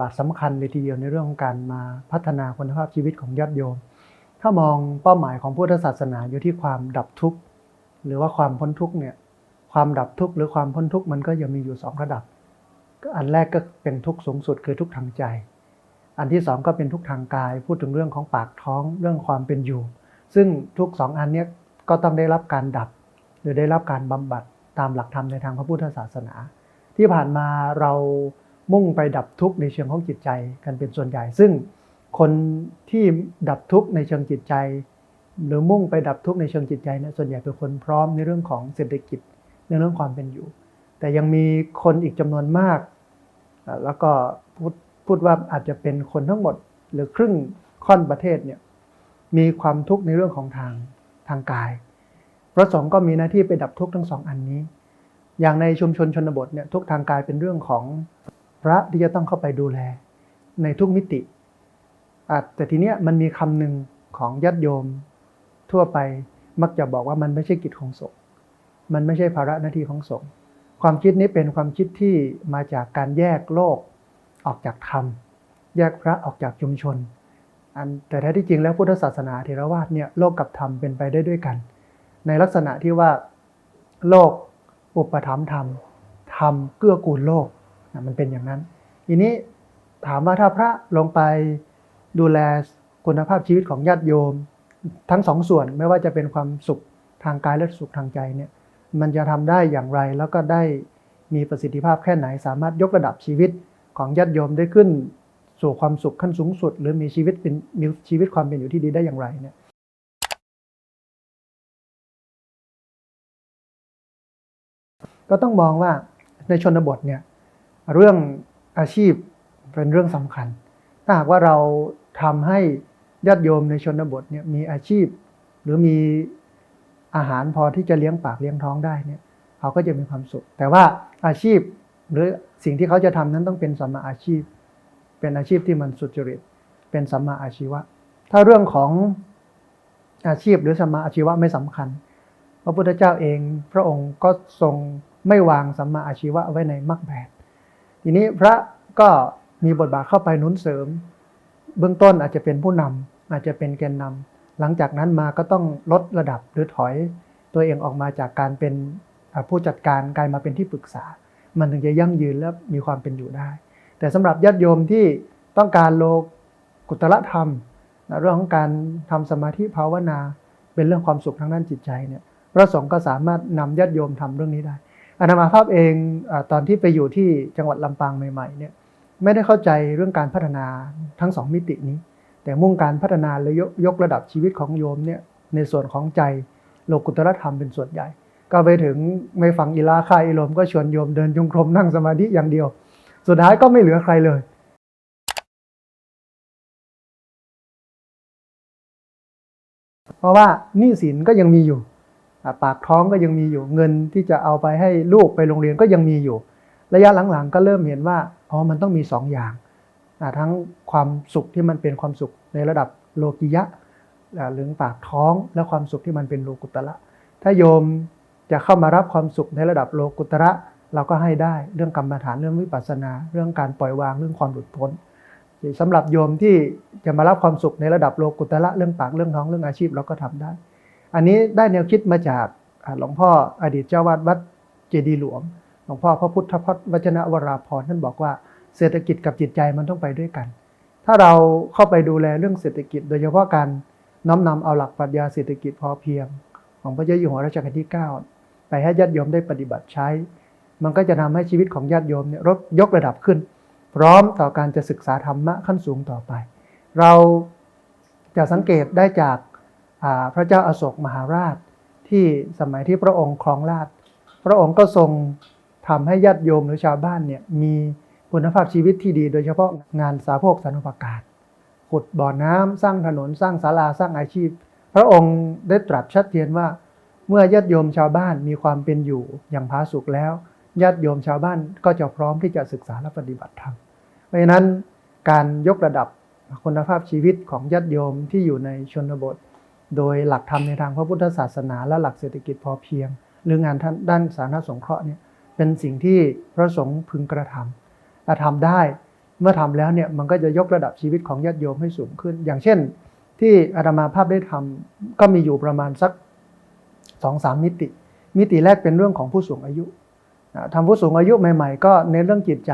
บาทสำคัญเลยทีเดียวในเรื่องของการมาพัฒนาคุณภาพชีวิตของญาติโยม ถ้ามองเป้าหมายของพุทธศาสนาอยู่ที่ความดับทุกข์หรือว่าความพ้นทุกข์เนี่ยความดับทุกข์หรือความพ้นทุกข์มันก็ยังมีอยู่สองระดับ อันแรกก็เป็นทุกข์สูงสุดคือทุกข์ทางใจ อันที่สองก็เป็นทุกข์ทางกาย พูดถึงเรื่องของปากท้องเรื่องความเป็นอยู่ ซึ่งทุกสองอันนี้ก็ต้องได้รับการดับ หรือได้รับการบำบัดตามหลักธรรมในทางพระพุทธศาสนา ที่ผ่านมาเรา มุ่งไปดับทุกข์ในเชิงของจิตใจกันเป็นส่วนใหญ่ ซึ่งคนที่ดับทุกข์ในเชิงจิตใจ หรือมุ่งไปดับทุกข์ในเชิงจิตใจเนี่ยส่วนใหญ่เป็นคนพร้อมในเรื่องของเศรษฐกิจในเรื่องความเป็นอยู่ แต่ยังมีคนอีกจำนวนมาก แล้วก็พูดพูดว่าอาจจะเป็นคนทั้งหมด หรือครึ่งค่อนประเทศเนี่ยมีความทุกข์ในเรื่องของทางทางกาย พระสงฆ์ก็มีหน้าที่ไปดับทุกข์ทั้งสองอันนี้ อย่างในชุมชนชนบทเนี่ยทุกทางกายเป็นเรื่องของ ระที่จะต้องเข้าไปดูแล ในทุกมิติแต่ทีเนี้ยมันมีคำหนึ่งของญาติโยม ทั่วไปมักจะบอกว่ามันไม่ใช่กิจของสงฆ์มันไม่ใช่ภาระหน้าที่ของสงฆ์ความคิดนี้เป็นความคิดที่มาจากการแยกโลกออกจากธรรม แยกพระออกจากชุมชน อันแต่แท้ที่จริงแล้วพุทธศาสนาเทรวาสเนี่ยโลกกับธรรมเป็นไปได้ด้วยกัน ในลักษณะที่ว่าโลกอุปถัมภ์ธรรมธรรมเกื้อกูลโลก มันเป็นอย่างนั้น ทีนี้ถามว่าถ้าพระลงไปดูแลคุณภาพชีวิตของญาติโยม ทั้งสองส่วนไม่ว่าจะเป็นความสุขทางกายและสุขทางใจเนี่ยมันจะทำได้อย่างไรแล้วก็ได้มีประสิทธิภาพแค่ไหน สามารถยกระดับชีวิตของญาติโยมได้ขึ้น สู่ความสุขขั้นสูงสุด หรือมีชีวิตเป็นมีชีวิตความเป็นอยู่ที่ดีได้อย่างไรเนี่ยก็ต้องมองว่าในชนบทเนี่ย เรื่องอาชีพเป็นเรื่องสำคัญ ถ้าหากว่าเราทำให้ญาติโยมในชนบทเนี่ยมีอาชีพ หรือมีอาหารพอที่จะเลี้ยงปากเลี้ยงท้องได้เนี่ยเขาก็จะมีความสุข แต่ว่าอาชีพหรือสิ่งที่เขาจะทำนั้นต้องเป็นสัมมาอาชีพ เป็นอาชีพที่มันสุจริต เป็นสัมมาอาชีวะ ถ้าเรื่องของอาชีพหรือสัมมาอาชีวะไม่สำคัญ พระพุทธเจ้าเองพระองค์ก็ทรงไม่วางสัมมาอาชีวะไว้ในมรรคแปด ทีนี้พระก็มีบทบาทเข้าไปหนุนเสริม เบื้องต้นอาจจะเป็นผู้นำอาจจะเป็นแกนนำหลังจากนั้นมาก็ต้องลดระดับหรือถอยตัวเองออกมาจากการเป็นผู้จัดการกลายมาเป็นที่ปรึกษา มันถึงจะยั่งยืนและมีความเป็นอยู่ได้ แต่สำหรับญาติโยมที่ต้องการโลกุตละธรรมเรื่องของการทำสมาธิภาวนา เป็นเรื่องความสุขทางด้านจิตใจเนี่ยพระสงฆ์ก็สามารถนำญาติโยมทำเรื่องนี้ได้ อนามาภาพเองอตอนที่ไปอยู่ที่จังหวัดลำปางใหม่ๆเนี่ยไม่ได้เข้าใจเรื่องการพัฒนาทั้งสองมิตินี้ แต่มุ่งการพัฒนาและยกยกระดับชีวิตของโยมเนี่ยในส่วนของใจโลกุตรธรรมเป็นส่วนใหญ่ ก็ไปถึงไม่ฟังอิลาคายอิลมก็ชวนโยมเดินจงกรมนั่งสมาธิอย่างเดียว สุดท้ายก็ไม่เหลือใครเลยเพราะว่าหนี้สินก็ยังมีอยู่ ปากท้องก็ยังมีอยู่เงินที่จะเอาไปให้ลูกไปโรงเรียนก็ยังมีอยู่ ระยะหลังๆ ก็เริ่มเห็นว่าอ๋อมันต้องมีสองอย่างทั้งความสุขที่มันเป็นความสุขในระดับโลกิยะหรือปากท้องและความสุขที่มันเป็นโลกุตระถ้าโยมจะเข้ามารับความสุขในระดับโลกุตระเราก็ให้ได้เรื่องกรรมฐานเรื่องวิปัสสนา เรื่องการปล่อยวางเรื่องความหลุดพ้นสำหรับโยมที่จะมารับความสุขในระดับโลกุตระเรื่องปากเรื่องท้องเรื่องอาชีพเราก็ทำได้ อันนี้ได้แนวคิดมาจากหลวงพ่ออดีตเจ้าวาดวัดเจดีหลวง หลวงพ่อพระพุทธพัฒน์วจนะวราพรท่านบอกว่าเศรษฐกิจกับจิตใจมันต้องไปด้วยกัน ถ้าเราเข้าไปดูแลเรื่องเศรษฐกิจ โดยเฉพาะการน้อมนำเอาหลักปรัชญาเศรษฐกิจพอเพียง ของพระเจ้าอยู่หัวรัชกาลที่ 9 ไปให้ญาติโยมได้ปฏิบัติใช้ มันก็จะทำให้ชีวิตของญาติโยมเนี่ยลดยกระดับขึ้น พร้อมต่อการจะศึกษาธรรมะขั้นสูงต่อไป เราจะสังเกตได้จาก พระเจ้าอาโศกมหาราชที่สมัยที่พระองค์ครองราชพระองค์ก็ทรงทำให้ญาติโยมหรือชาวบ้านเนี่ยมีคุณภาพชีวิตที่ดี โดยเฉพาะงานสาโภกสานุปการขุดบ่อน้ำสร้างถนนสร้างศาลาสร้างอาชีพ พระองค์ได้ตรัสชัดเจนว่า เมื่อญาติโยมชาวบ้านมีความเป็นอยู่อย่างผาสุกแล้วญาติโยมชาวบ้านก็จะพร้อมที่จะศึกษาและปฏิบัติธรรมเพราะฉะนั้นการยกระดับคุณภาพชีวิตของญาติโยมที่อยู่ในชนบท โดยหลักธรรมในทางพระพุทธศาสนา และหลักเศรษฐกิจพอเพียง หรืองานด้านสาธารณสงเคราะห์เนี่ยเป็นสิ่งที่พระสงฆ์พึงกระทำและทำได้เมื่อทำแล้วเนี่ยมันก็จะยกระดับชีวิตของญาติโยมให้สูงขึ้น อย่างเช่น ที่อาตมาภาพได้ทำก็มีอยู่ประมาณสักสองสามมิติ มิติแรกเป็นเรื่องของผู้สูงอายุอ่าทำผู้สูงอายุใหม่ๆ ก็เน้นเรื่องจิตใจ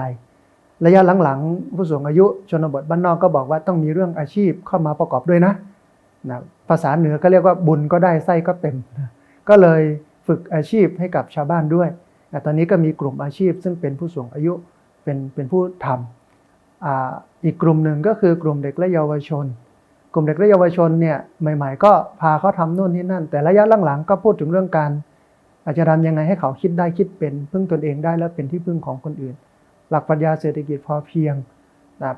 ระยะหลังๆ ผู้สูงอายุชนบทบ้านนอกก็บอกว่าต้องมีเรื่องอาชีพเข้ามาประกอบด้วยนะ นะภาษาเหนือก็เรียกว่าบุญก็ได้ไส้ก็เต็มนะก็เลยฝึกอาชีพให้กับชาวบ้านด้วยนะตอนนี้ก็มีกลุ่มอาชีพ ซึ่งเป็นผู้สูงอายุเป็นเป็นผู้ทำออีกกลุ่มหนึ่งก็คือกลุ่มเด็กและเยาวชน กลุ่มเด็กและเยาวชนเนี่ยใหม่ ๆ ก็พาเขาทำนู่นนี่นั่น แต่ระยะหลังๆก็พูดถึงเรื่องการ อาจจะทำยังไงให้เขาคิดได้คิดเป็นพึ่งตนเองได้และเป็นที่พึ่งของคนอื่น หลักปรัชญาเศรษฐกิจพอเพียงนะ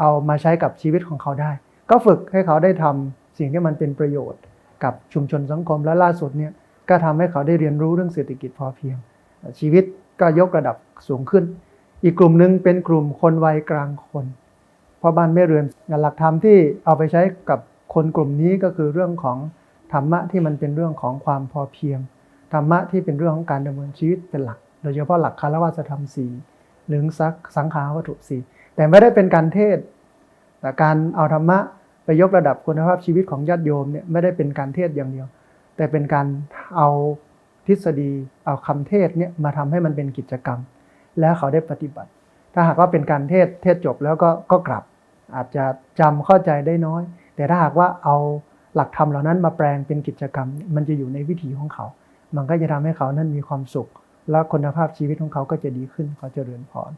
เอามาใช้กับชีวิตของเขาได้ ก็ฝึกให้เขาได้ทำ สิ่งที่มันเป็นประโยชน์ กับชุมชนสังคมและล่าสุดเนี่ยก็ทำให้เขาได้เรียนรู้เรื่องเศรษฐกิจพอเพียง ชีวิตก็ยกระดับสูงขึ้น อีกกลุ่มหนึ่งเป็นกลุ่มคนวัยกลางคนพ่อบ้านแม่เรือนหลักธรรมที่เอาไปใช้กับคนกลุ่มนี้ก็คือเรื่องของธรรมะที่มันเป็นเรื่องของความพอเพียงธรรมะที่เป็นเรื่องของการดำเนินชีวิตเป็นหลัก โดยเฉพาะหลักคารวะธรรมสี่หรือสักสังขาวัตถุสี่แต่ไม่ได้เป็นการเทศแต่การเอาธรรมะ ไปยกระดับคุณภาพชีวิตของญาติโยมเนี่ยไม่ได้เป็นการเทศอย่างเดียว แต่เป็นการเอาทฤษฎีเอาคำเทศเนี่ยมาทำให้มันเป็นกิจกรรม แล้วเขาได้ปฏิบัติ ถ้าหากว่าเป็นการเทศเทศจบแล้วก็ก็กลับ อาจจะจำเข้าใจได้น้อย แต่ถ้าหากว่าเอาหลักธรรมเหล่านั้นมาแปลงเป็นกิจกรรม มันจะอยู่ในวิถีของเขา มันก็จะทำให้เขานั้นมีความสุข และคุณภาพชีวิตของเขาก็จะดีขึ้นเขาจะเจริญพร